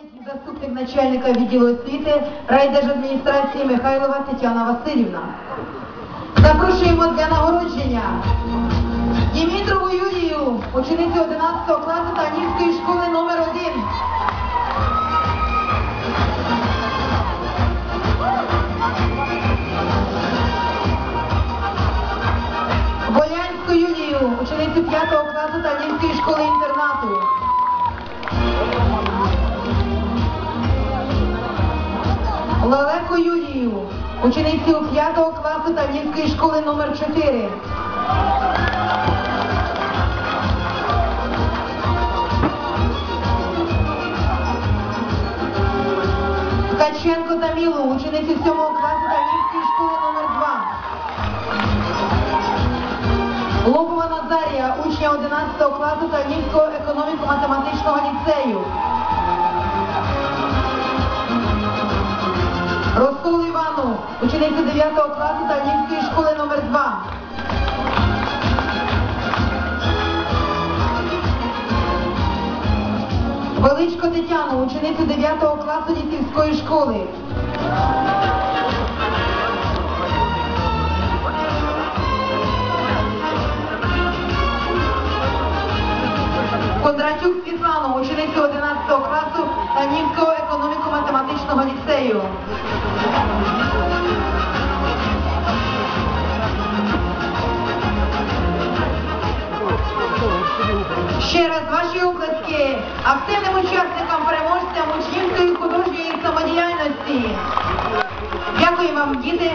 Третій заступник начальника відділу освіти райдержадміністрації Михайлова Тетяна Васильівна. Запрошуємо для нагородження Дімітрову Юлію, ученицю 11 класу Танівської школи номер 1 Волянську Юлію, ученицю 5 класу Танівської школи інтернату. Юлію, ученицю 5 класу Тавнівської школи номер 4 Ткаченко Тамілу, ученицю 7 класу Тавнівської школи номер 2 Лобова Назарія, учня 11 класу Тавнівського економіко-математичного ліцею. Ученицю 9 класу Тавнівської школи номер 2 Величко Тетяну, ученицю 9 класу лісівської школи. Кондратюк Світлану, ученицю 11 класу Танівського економіко-математичного ліцею. Ще раз ваші оплески активним учасникам, переможцям учнівської художньої самодіяльності. Дякую вам, діти.